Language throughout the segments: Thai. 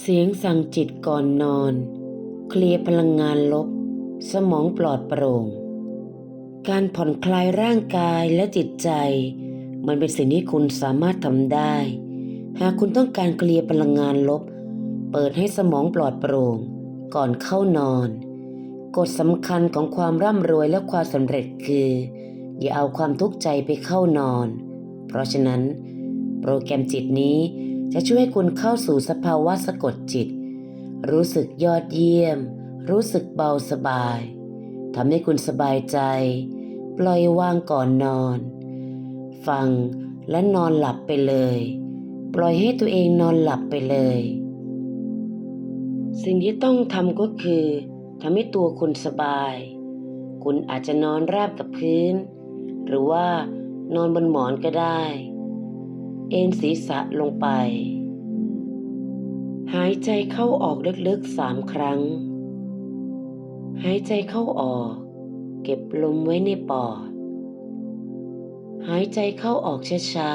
เสียงสั่งจิตก่อนนอน เคลียร์พลังงานลบ สมองปลอดโปร่ง การผ่อนคลายร่างกายและจิตใจ มันเป็นสิ่งที่คุณสามารถทำได้ หากคุณต้องการเคลียร์พลังงานลบ เปิดให้สมองปลอดโปร่ง ก่อนเข้านอน กฎสำคัญของความร่ำรวยและความสำเร็จคือ อย่าเอาความทุกข์ใจไปเข้านอน เพราะฉะนั้น โปรแกรมจิตนี้ จะช่วยให้คุณเข้าสู่สภาวะสะกดจิต รู้สึกยอดเยี่ยม รู้สึกเบาสบายทำให้คุณสบายใจ ปล่อยวางก่อนนอน ฟังและนอนหลับไปเลย ปล่อยให้ตัวเองนอนหลับไปเลย สิ่งที่ต้องทำก็คือทำให้ตัวคุณสบาย คุณอาจจะนอนราบกับพื้น หรือว่านอนบนหมอนก็ได้ เอนศีรษะลงไป หายใจเข้าออกลึกๆสามครั้ง หายใจเข้าออก เก็บลมไว้ในปอด หายใจเข้าออกช้า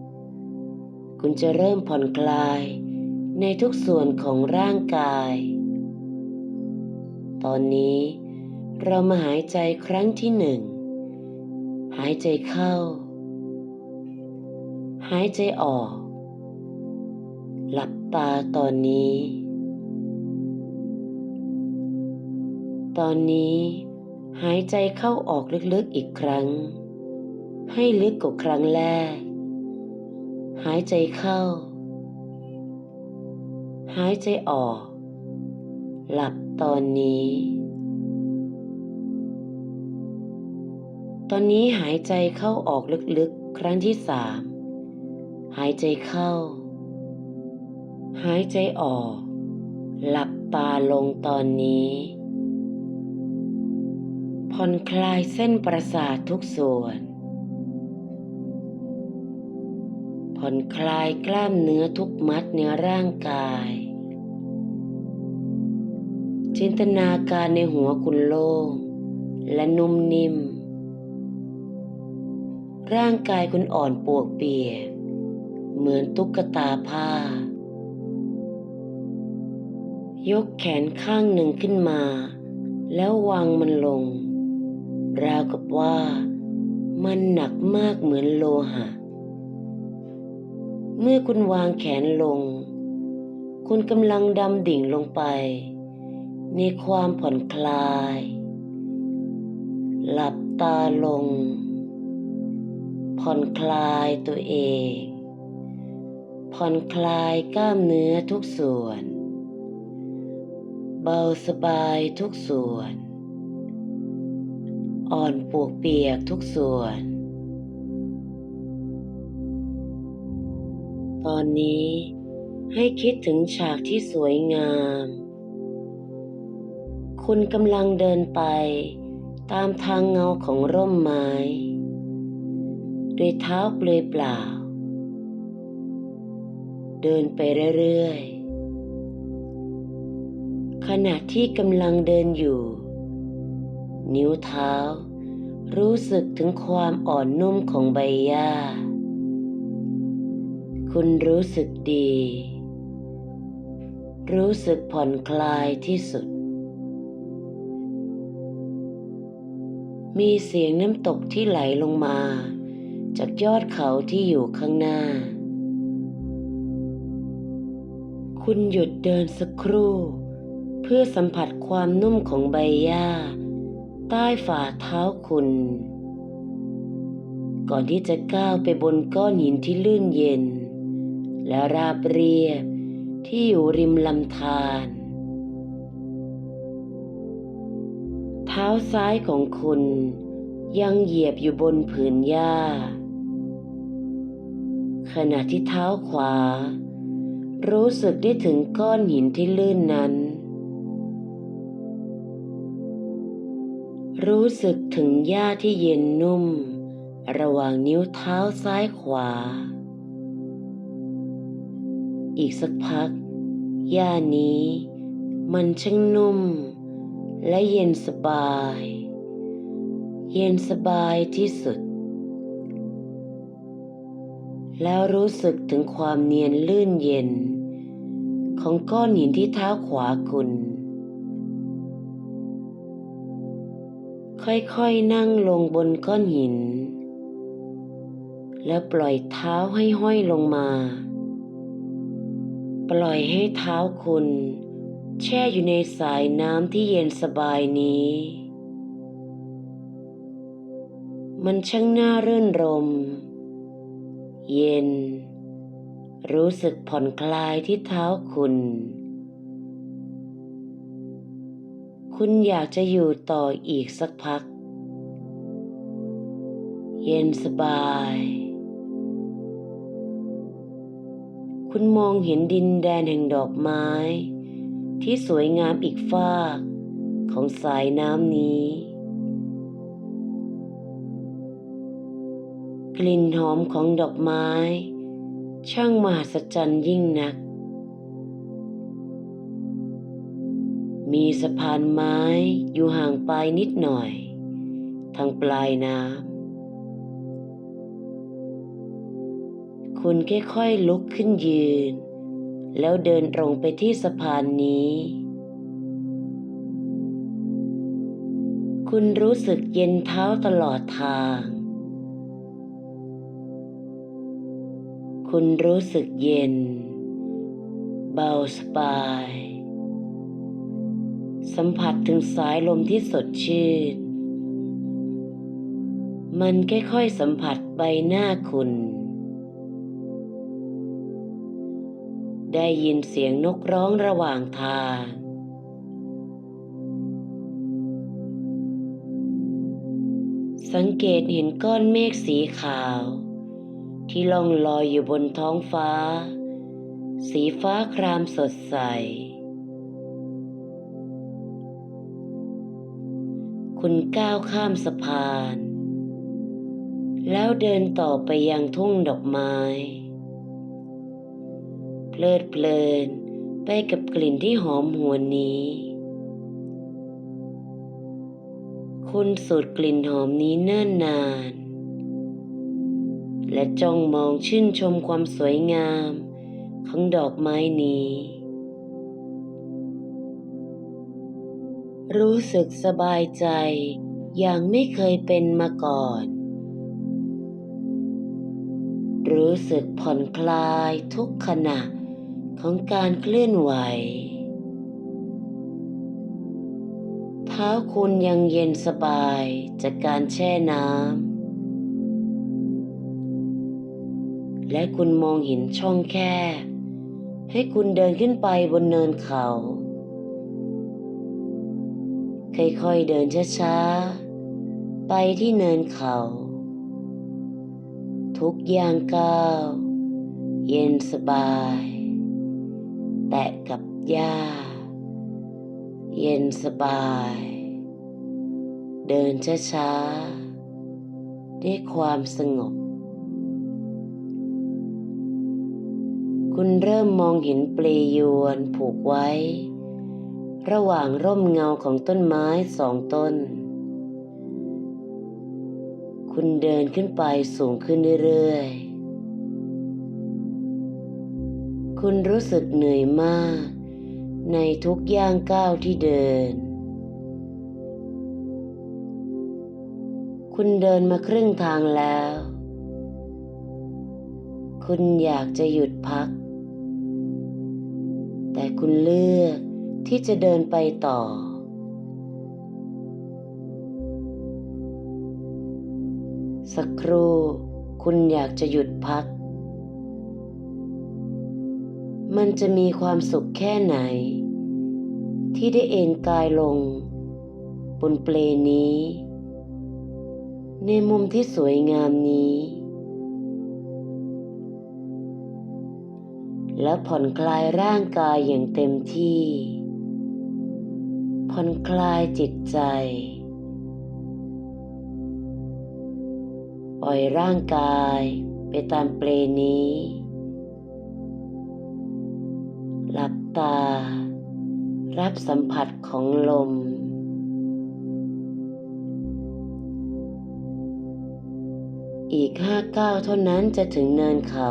ๆ คุณจะเริ่มผ่อนคลายในทุกส่วนของร่างกาย ตอนนี้เรามาหายใจครั้งที่หนึ่ง หายใจเข้า หายใจออก หลับตาตอนนี้ ตอนนี้หายใจเข้าออกลึกๆอีกครั้ง ให้ลึกกว่าครั้งแรก หายใจเข้า หายใจออก หลับตอนนี้ ตอนนี้หายใจเข้าออกลึกๆ ครั้งที่สามหายใจเข้า หายใจออก หลับตาลงตอนนี้ ผ่อนคลายเส้นประสาททุกส่วน ผ่อนคลายกล้ามเนื้อทุกมัดในร่างกาย จินตนาการในหัวคุณโล่งและนุ่มนิ่ม ร่างกายคุณอ่อนปวกเปียกเหมือนตุ๊กตาผ้า ยกแขนข้างหนึ่งขึ้นมา แล้ววางมันลง ราวกับว่ามันหนักมากเหมือนโลหะ เมื่อคุณวางแขนลง คุณกำลังดำดิ่งลงไป ในความผ่อนคลาย หลับตาลง ผ่อนคลายตัวเอง ผ่อนคลายกล้ามเนื้อทุกส่วน เบาสบายทุกส่วน อ่อนปวกเปียกทุกส่วน ตอนนี้ให้คิดถึงฉากที่สวยงาม คุณกำลังเดินไปตามทางเงาของร่มไม้ ด้วยเท้าเปลือยเปล่า เดินไปเรื่อยๆ ขณะที่กำลังเดินอยู่ นิ้วเท้า รู้สึกถึงความอ่อนนุ่มของใบหญ้า คุณรู้สึกดี รู้สึกผ่อนคลายที่สุด มีเสียงน้ำตกที่ไหลลงมา จากยอดเขาที่อยู่ข้างหน้า คุณหยุดเดินสักครู่ เพื่อสัมผัสความนุ่มของใบหญ้า ใต้ฝ่าเท้าคุณ ก่อนที่จะก้าวไปบนก้อนหินที่ลื่นเย็น และราบเรียบที่อยู่ริมลำธารเท้าซ้ายของคุณยังเหยียบอยู่บนผืนหญ้า ขณะที่เท้าขวา รู้สึกได้ถึงก้อนหินที่ลื่นนั้น รู้สึกถึงหญ้าที่เย็นนุ่ม ระหว่างนิ้วเท้าซ้ายขวา อีกสักพักหญ้านี้ มันช่างนุ่ม และเย็นสบาย เย็นสบายที่สุด แล้วรู้สึกถึงความเนียนลื่นเย็น ของก้อนหินที่เท้าขวาคุณ ค่อยๆนั่งลงบนก้อนหิน แล้วปล่อยเท้าให้ห้อยลงมา ปล่อยให้เท้าคุณ แช่อยู่ในสายน้ำที่เย็นสบายนี้ มันช่างน่ารื่นรม เย็น รู้สึกผ่อนคลายที่เท้าคุณ คุณอยากจะอยู่ต่ออีกสักพัก เย็นสบาย คุณมองเห็นดินแดนแห่งดอกไม้ ที่สวยงามอีกฟากของสายน้ำนี้ กลิ่นหอมของดอกไม้ ช่างมหัศจรรย์ยิ่งนัก มีสะพานไม้อยู่ห่างไปนิดหน่อย ทางปลายน้ำ คุณค่อยๆลุกขึ้นยืน แล้วเดินตรงไปที่สะพานนี้ คุณรู้สึกเย็นเท้าตลอดทาง คุณรู้สึกเย็น เบาสบาย สัมผัสถึงสายลมที่สดชื่น มันค่อยๆสัมผัสใบหน้าคุณ ได้ยินเสียงนกร้องระหว่างทาง สังเกตเห็นก้อนเมฆสีขาว ที่ล่องลอยอยู่บนท้องฟ้า สีฟ้าครามสดใส คุณก้าวข้ามสะพาน แล้วเดินต่อไปยังทุ่งดอกไม้ เพลิดเพลินไปกับกลิ่นที่หอมหวนนี้ คุณสูดกลิ่นหอมนี้เนิ่นนาน และจ้องมองชื่นชมความสวยงามของดอกไม้นี้ รู้สึกสบายใจอย่างไม่เคยเป็นมาก่อน รู้สึกผ่อนคลายทุกขณะของการเคลื่อนไหว เท้าคุณยังเย็นสบายจากการแช่น้ำ และคุณมองเห็นช่องแคบให้คุณเดินขึ้นไปบนเนินเขา ค่อยๆเดินช้าๆ ไปที่เนินเขา ทุกอย่างก้าว เย็นสบาย แตะกับหญ้า เย็นสบาย เดินช้าๆ ด้วยความสงบ คุณเริ่มมองเห็นเปลยวนผูกไว้ ระหว่างร่มเงาของต้นไม้สองต้น คุณเดินขึ้นไปสูงขึ้นเรื่อยๆ คุณรู้สึกเหนื่อยมาก ในทุกย่างก้าวที่เดิน คุณเดินมาครึ่งทางแล้ว คุณอยากจะหยุดพัก แต่คุณเลือก ที่จะเดินไปต่อ สักครู่คุณอยากจะหยุดพัก มันจะมีความสุขแค่ไหน ที่ได้เอนกายลง บนเปลนี้ ในมุมที่สวยงามนี้ และผ่อนคลายร่างกายอย่างเต็มที่ ผ่อนคลายจิตใจ ปล่อยร่างกายไปตามเปลนี้ หลับตา รับสัมผัสของลม อีกห้าก้าวเท่านั้นจะถึงเนินเขา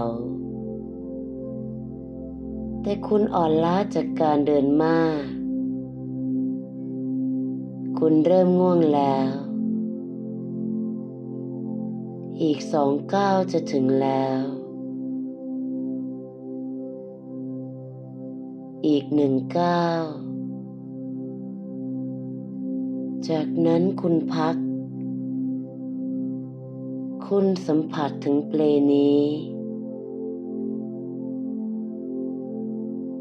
แต่คุณอ่อนล้าจากการเดินมาก คุณเริ่มง่วงแล้ว อีกสองก้าวจะถึงแล้ว อีกหนึ่งก้าว จากนั้นคุณพัก คุณสัมผัสถึงเปลนี้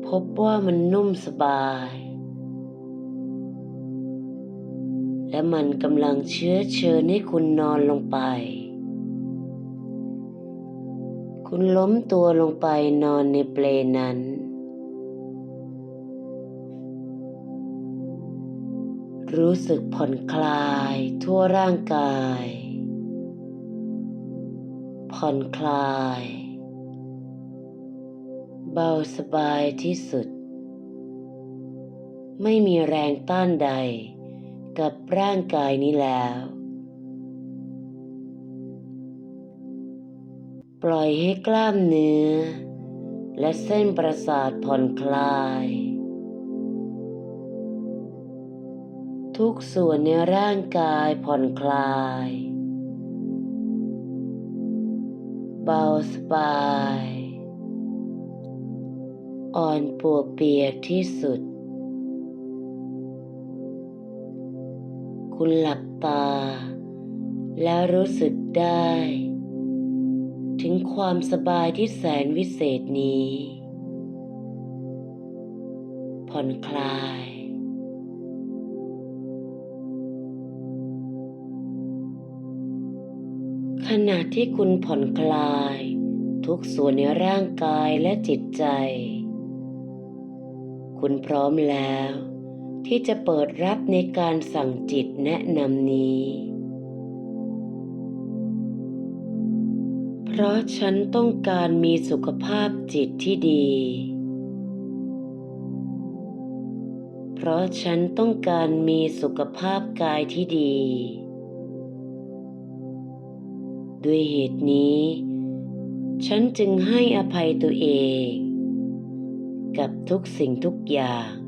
พบว่ามันนุ่มสบาย และมันกำลังเชื้อเชิญให้คุณนอนลงไป คุณล้มตัวลงไปนอนในเปลนั้น รู้สึกผ่อนคลายทั่วร่างกาย ผ่อนคลาย เบาสบายที่สุด ไม่มีแรงต้านใด กับร่างกายนี้แล้ว ปล่อยให้กล้ามเนื้อ และเส้นประสาทผ่อนคลาย ทุกส่วนในร่างกายผ่อนคลาย เบาสบาย อ่อนปวกเปียกที่สุด คุณหลับตา แล้วรู้สึกได้ ถึงความสบายที่แสนวิเศษนี้ ผ่อนคลายขณะที่คุณผ่อนคลาย ทุกส่วนในร่างกายและจิตใจ คุณพร้อมแล้ว ที่จะเปิดรับในการสั่งจิตแนะนำนี้ เพราะฉันต้องการมีสุขภาพจิตที่ดี เพราะฉันต้องการมีสุขภาพกายที่ดี ด้วยเหตุนี้ ฉันจึงให้อภัยตัวเอง กับทุกสิ่งทุกอย่าง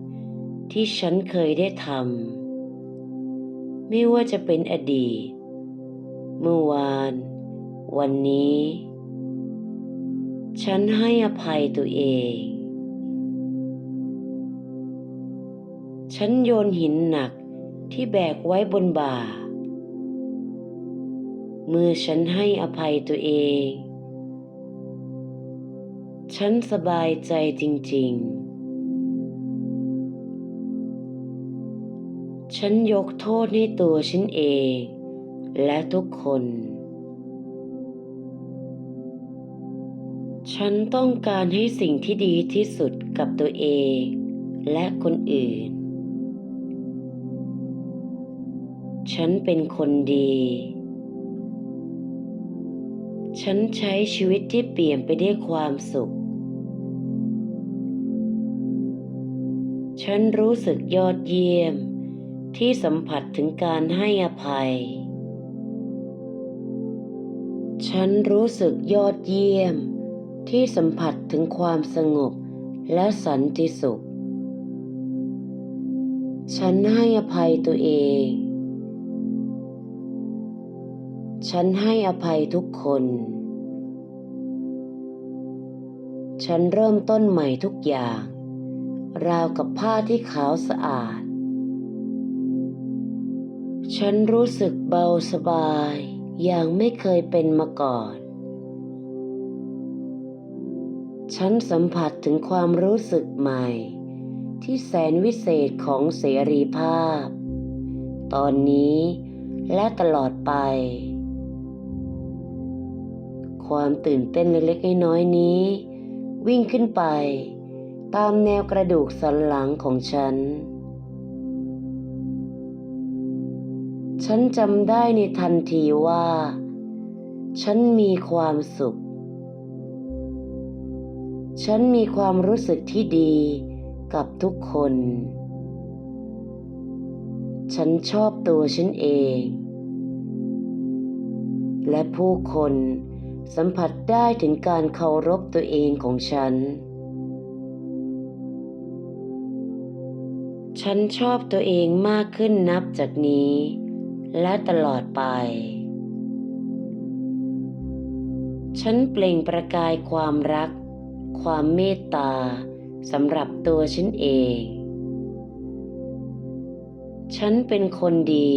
ที่ฉันเคยได้ทำไม่ว่าจะเป็นอดีต เมื่อวาน วันนี้ ฉันให้อภัยตัวเอง ฉันโยนหินหนักที่แบกไว้บนบ่า เมื่อฉันให้อภัยตัวเอง ฉันสบายใจจริง ๆ ฉันยกโทษให้ตัวฉันเอง และทุกคน ฉันต้องการให้สิ่งที่ดีที่สุดกับตัวเอง และคนอื่น ฉันเป็นคนดี ฉันใช้ชีวิตที่เปลี่ยนไปได้วยความสุข ฉันรู้สึกยอดเยี่ยม ที่สัมผัสถึงการให้อภัย ฉันรู้สึกยอดเยี่ยม ที่สัมผัสถึงความสงบและสันติสุข ฉันให้อภัยตัวเอง ฉันให้อภัยทุกคน ฉันเริ่มต้นใหม่ทุกอย่าง ราวกับผ้าที่ขาวสะอาด ฉันรู้สึกเบาสบายอย่างไม่เคยเป็นมาก่อน ฉันสัมผัสถึงความรู้สึกใหม่ ที่แสนวิเศษของเสรีภาพ ตอนนี้และตลอดไป ความตื่นเต้นเล็กๆน้อยๆนี้ วิ่งขึ้นไป ตามแนวกระดูกสันหลังของฉัน ฉันจำได้ในทันทีว่า ฉันมีความสุข ฉันมีความรู้สึกที่ดีกับทุกคน ฉันชอบตัวฉันเอง และผู้คนสัมผัสได้ถึงการเคารพตัวเองของฉัน ฉันชอบตัวเองมากขึ้นนับจากนี้ และตลอดไป ฉันเปล่งประกายความรัก ความเมตตาสำหรับตัวฉันเอง ฉันเป็นคนดี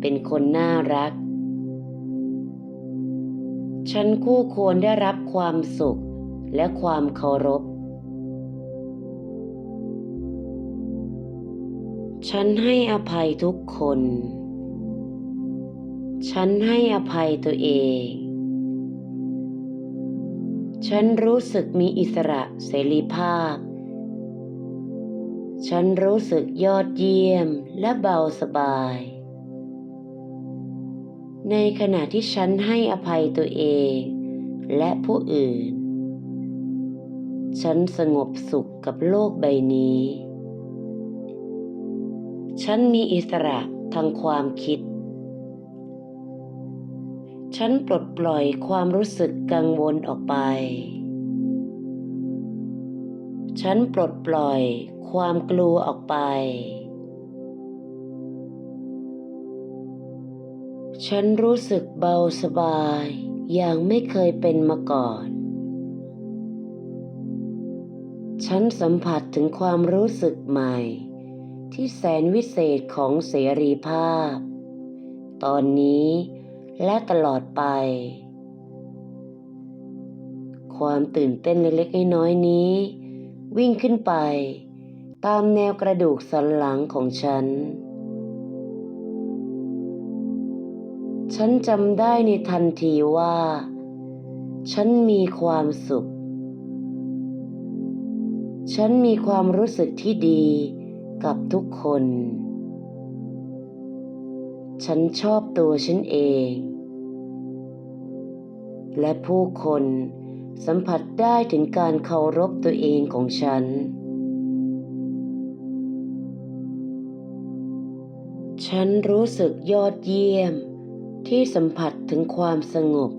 เป็นคนน่ารัก ฉันคู่ควรได้รับความสุขและความเคารพ ฉันให้อภัยทุกคน ฉันให้อภัยตัวเอง ฉันรู้สึกมีอิสระเสรีภาพ ฉันรู้สึกยอดเยี่ยมและเบาสบาย ในขณะที่ฉันให้อภัยตัวเอง และผู้อื่น ฉันสงบสุขกับโลกใบนี้ ฉันมีอิสระทางความคิด ฉันปลดปล่อยความรู้สึกกังวลออกไป ฉันปลดปล่อยความกลัวออกไป ฉันรู้สึกเบาสบายอย่างไม่เคยเป็นมาก่อน ฉันสัมผัสถึงความรู้สึกใหม่ ที่แสนวิเศษของเสรีภาพ ตอนนี้ และตลอดไป ความตื่นเต้นเล็กๆน้อยๆนี้ วิ่งขึ้นไป ตามแนวกระดูกสันหลังของฉัน ฉันจำได้ในทันทีว่า ฉันมีความสุข ฉันมีความรู้สึกที่ดีกับทุกคน ฉันชอบตัวฉันเอง และผู้คนสัมผัสได้ถึงการเคารพตัวเองของฉัน ฉันรู้สึกยอดเยี่ยม ที่สัมผัสถึงความสงบ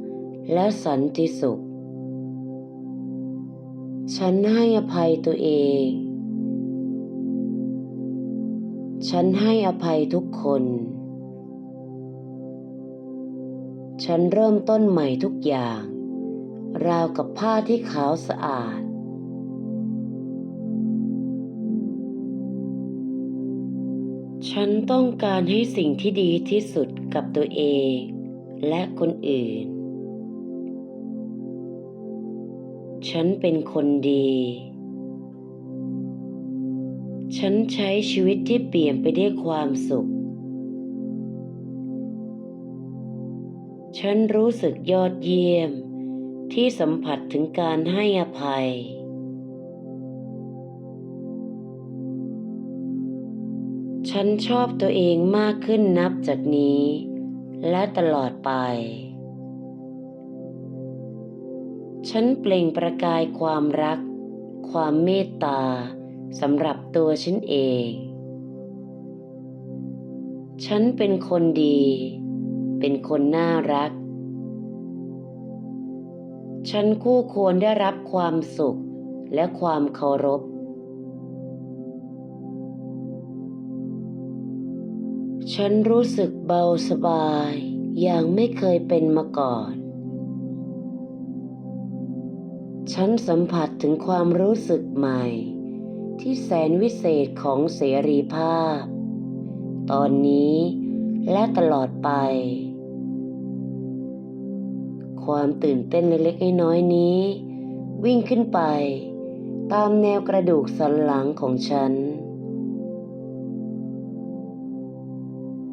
และสันติสุข ฉันให้อภัยตัวเอง ฉันให้อภัยทุกคน ฉันเริ่มต้นใหม่ทุกอย่าง ราวกับผ้าที่ขาวสะอาด ฉันต้องการให้สิ่งที่ดีที่สุดกับตัวเอง และคนอื่น ฉันเป็นคนดี ฉันใช้ชีวิตที่เปลี่ยนไปได้วยความสุข ฉันรู้สึกยอดเยี่ยม ที่สัมผัสถึงการให้อภัย ฉันชอบตัวเองมากขึ้นนับจากนี้ และตลอดไป ฉันเปล่งประกายความรัก ความเมตตาสำหรับตัวฉันเอง ฉันเป็นคนดี เป็นคนน่ารัก ฉันคู่ควรได้รับความสุขและความเคารพ ฉันรู้สึกเบาสบายอย่างไม่เคยเป็นมาก่อน ฉันสัมผัสถึงความรู้สึกใหม่ ที่แสนวิเศษของเสรีภาพ ตอนนี้และตลอดไป ความตื่นเต้นเล็กๆน้อยๆนี้ วิ่งขึ้นไป ตามแนวกระดูกสันหลังของฉัน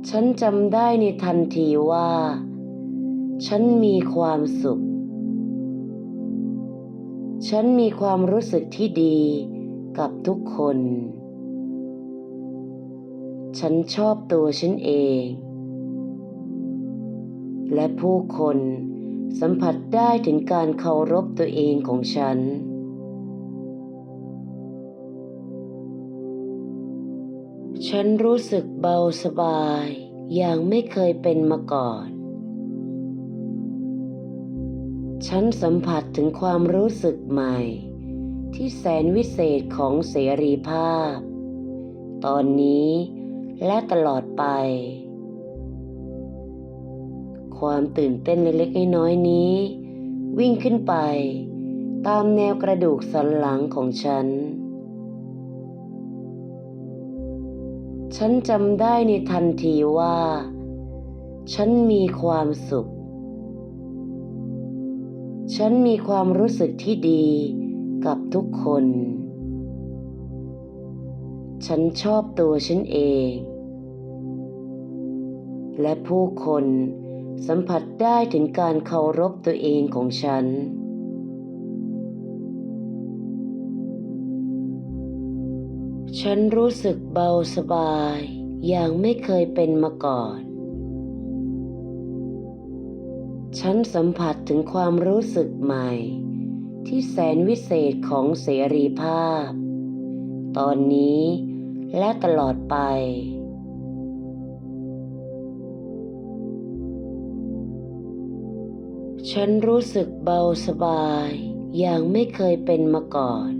ฉันจำได้ในทันทีว่า ฉันมีความสุข ฉันมีความรู้สึกที่ดีกับทุกคน ฉันชอบตัวฉันเอง และผู้คน สัมผัสได้ถึงการเคารพตัวเองของฉัน ฉันรู้สึกเบาสบายอย่างไม่เคยเป็นมาก่อน ฉันสัมผัสถึงความรู้สึกใหม่ ที่แสนวิเศษของเสรีภาพ ตอนนี้และตลอดไป ความตื่นเต้นเล็กๆน้อยๆนี้ วิ่งขึ้นไป ตามแนวกระดูกสันหลังของฉัน ฉันจำได้ในทันทีว่า ฉันมีความสุข ฉันมีความรู้สึกที่ดีกับทุกคน ฉันชอบตัวฉันเองและผู้คน สัมผัสได้ถึงการเคารพตัวเองของฉัน ฉันรู้สึกเบาสบายอย่างไม่เคยเป็นมาก่อน ฉันสัมผัสถึงความรู้สึกใหม่ ที่แสนวิเศษของเสรีภาพ ตอนนี้และตลอดไป ฉันรู้สึกเบาสบายอย่างไม่เคยเป็นมาก่อน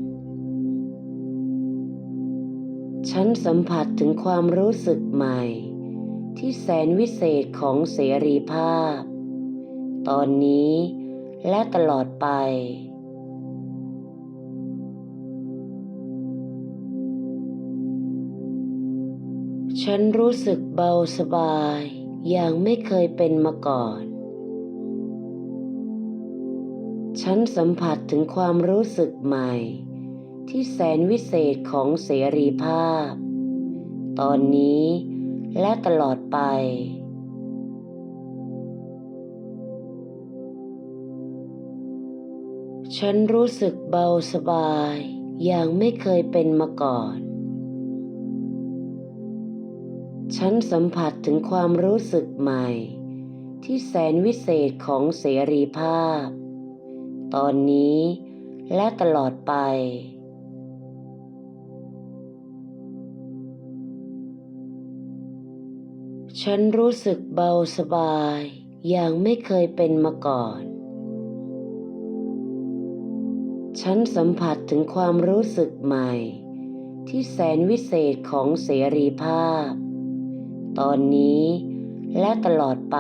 ฉันสัมผัสถึงความรู้สึกใหม่ ที่แสนวิเศษของเสรีภาพ ตอนนี้และตลอดไป ฉันรู้สึกเบาสบายอย่างไม่เคยเป็นมาก่อน ฉันสัมผัสถึงความรู้สึกใหม่ ที่แสนวิเศษของเสรีภาพ ตอนนี้และตลอดไป ฉันรู้สึกเบาสบายอย่างไม่เคยเป็นมาก่อน ฉันสัมผัสถึงความรู้สึกใหม่ ที่แสนวิเศษของเสรีภาพ ตอนนี้และตลอดไป ฉันรู้สึกเบาสบายอย่างไม่เคยเป็นมาก่อน ฉันสัมผัสถึงความรู้สึกใหม่ ที่แสนวิเศษของเสรีภาพ ตอนนี้และตลอดไป